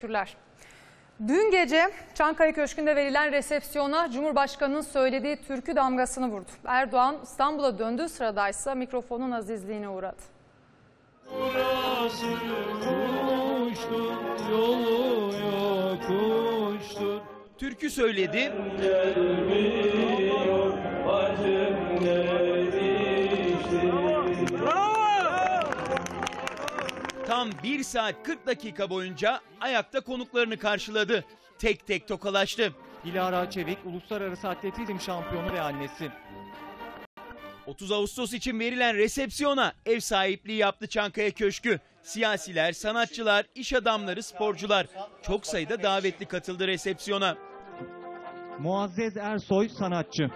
Teşekkürler. Dün gece Çankaya Köşkü'nde verilen resepsiyona Cumhurbaşkanı'nın söylediği türkü damgasını vurdu. Erdoğan İstanbul'a döndüğü sıradaysa mikrofonun azizliğine uğradı. Burası kuştur, yolu yokuştur. Türkü söyledi, Gelmiyor tam 1 saat 40 dakika boyunca ayakta konuklarını karşıladı. Tek tek tokalaştı. Dilara Çevik, Uluslararası Atletizm Şampiyonu ve annesi. 30 Ağustos için verilen resepsiyona ev sahipliği yaptı Çankaya Köşkü. Siyasiler, sanatçılar, iş adamları, sporcular çok sayıda davetli katıldı resepsiyona. Muazzez Ersoy sanatçı.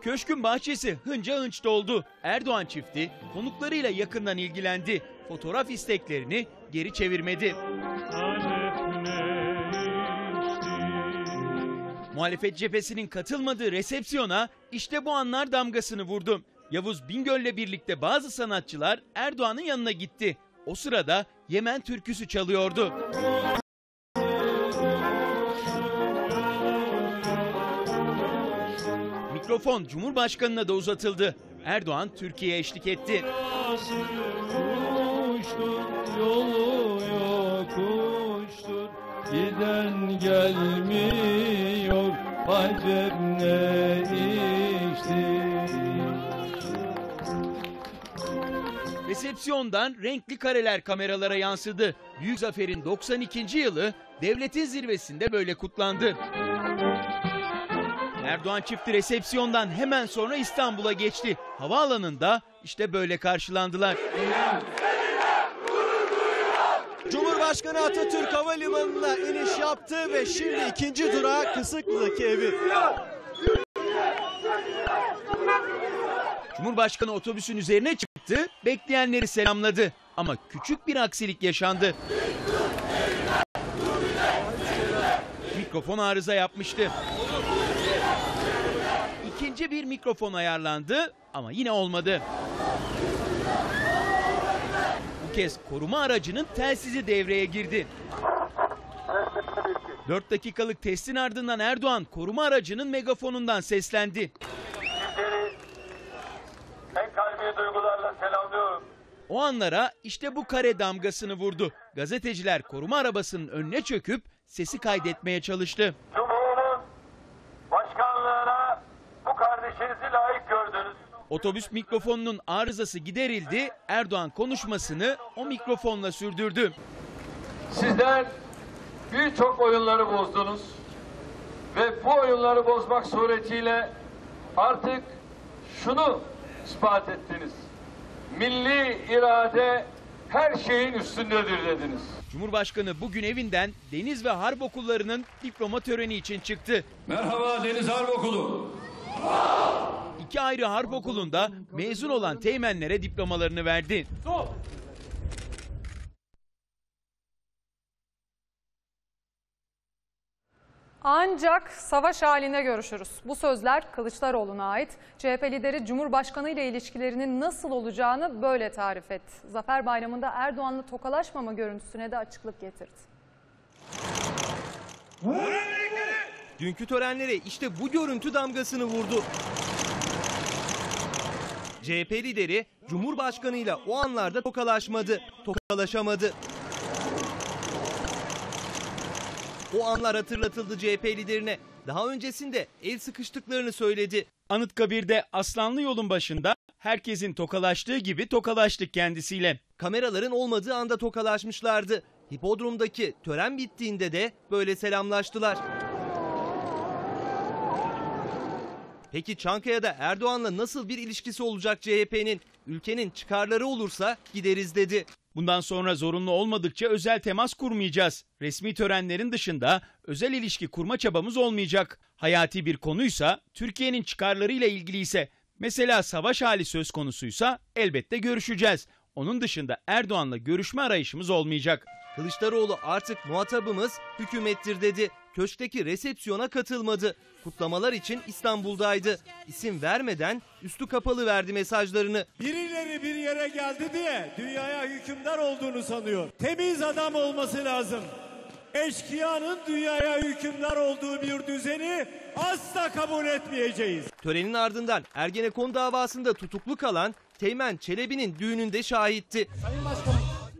Köşkün bahçesi hınca hınç doldu. Erdoğan çifti konuklarıyla yakından ilgilendi. Fotoğraf isteklerini geri çevirmedi. Muhalefet cephesinin katılmadığı resepsiyona işte bu anlar damgasını vurdu. Yavuz Bingöl'le birlikte bazı sanatçılar Erdoğan'ın yanına gitti. O sırada Yemen türküsü çalıyordu. Mikrofon Cumhurbaşkanı'na da uzatıldı. Erdoğan Türkiye'ye eşlik etti. Burası kuştur, yolu yokuştur. Giden gelmiyor acep ne içti. Resepsiyondan renkli kareler kameralara yansıdı. Büyük Zafer'in 92. yılı devletin zirvesinde böyle kutlandı. Erdoğan çifti resepsiyondan hemen sonra İstanbul'a geçti. Havaalanında işte böyle karşılandılar. Cumhurbaşkanı Atatürk Havalimanı'na iniş yaptı ve şimdi ikinci durağı Kısıklı'daki evi. Cumhurbaşkanı otobüsün üzerine çıktı, bekleyenleri selamladı. Ama küçük bir aksilik yaşandı. Mikrofon arıza yapmıştı. İkinci bir mikrofon ayarlandı ama yine olmadı. Bu kez koruma aracının telsizi devreye girdi. 4 dakikalık testin ardından Erdoğan koruma aracının megafonundan seslendi. Sizleri en kalbi duygularla selamlıyorum. O anlara işte bu kare damgasını vurdu. Gazeteciler koruma arabasının önüne çöküp sesi kaydetmeye çalıştı. Cumhur'un başkanlığına bu kardeşinizi layık gördünüz. Otobüs mikrofonunun arızası giderildi. Erdoğan konuşmasını o mikrofonla sürdürdü. Sizler birçok oyunları bozdunuz. Ve bu oyunları bozmak suretiyle artık şunu ispat ettiniz. Milli irade her şeyin üstündedir dediniz. Cumhurbaşkanı bugün evinden deniz ve harp okullarının diploma töreni için çıktı. Merhaba Deniz Harp Okulu. İki ayrı harp okulunda mezun olan teğmenlere diplomalarını verdi. Ancak savaş halinde görüşürüz. Bu sözler Kılıçdaroğlu'na ait. CHP lideri Cumhurbaşkanı ile ilişkilerinin nasıl olacağını böyle tarif etti. Zafer Bayramı'nda Erdoğan'la tokalaşmama görüntüsüne de açıklık getirdi. Dünkü törenlere işte bu görüntü damgasını vurdu. CHP lideri Cumhurbaşkanıyla o anlarda tokalaşmadı, tokalaşamadı. O anlar hatırlatıldı CHP liderine. Daha öncesinde el sıkıştıklarını söyledi. Anıtkabir'de Aslanlı yolun başında herkesin tokalaştığı gibi tokalaştık kendisiyle. Kameraların olmadığı anda tokalaşmışlardı. Hipodromdaki tören bittiğinde de böyle selamlaştılar. Peki Çankaya'da Erdoğan'la nasıl bir ilişkisi olacak CHP'nin? Ülkenin çıkarları olursa gideriz dedi. Bundan sonra zorunlu olmadıkça özel temas kurmayacağız. Resmi törenlerin dışında özel ilişki kurma çabamız olmayacak. Hayati bir konuysa, Türkiye'nin çıkarlarıyla ilgiliyse, mesela savaş hali söz konusuysa elbette görüşeceğiz. Onun dışında Erdoğan'la görüşme arayışımız olmayacak. Kılıçdaroğlu artık muhatabımız hükümettir dedi. Köşkteki resepsiyona katılmadı. Kutlamalar için İstanbul'daydı. İsim vermeden üstü kapalı verdi mesajlarını. Birileri bir yere geldi diye dünyaya hükümdar olduğunu sanıyor. Temiz adam olması lazım. Eşkıyanın dünyaya hükümdar olduğu bir düzeni asla kabul etmeyeceğiz. Törenin ardından Ergenekon davasında tutuklu kalan Teğmen Çelebi'nin düğününde şahitti.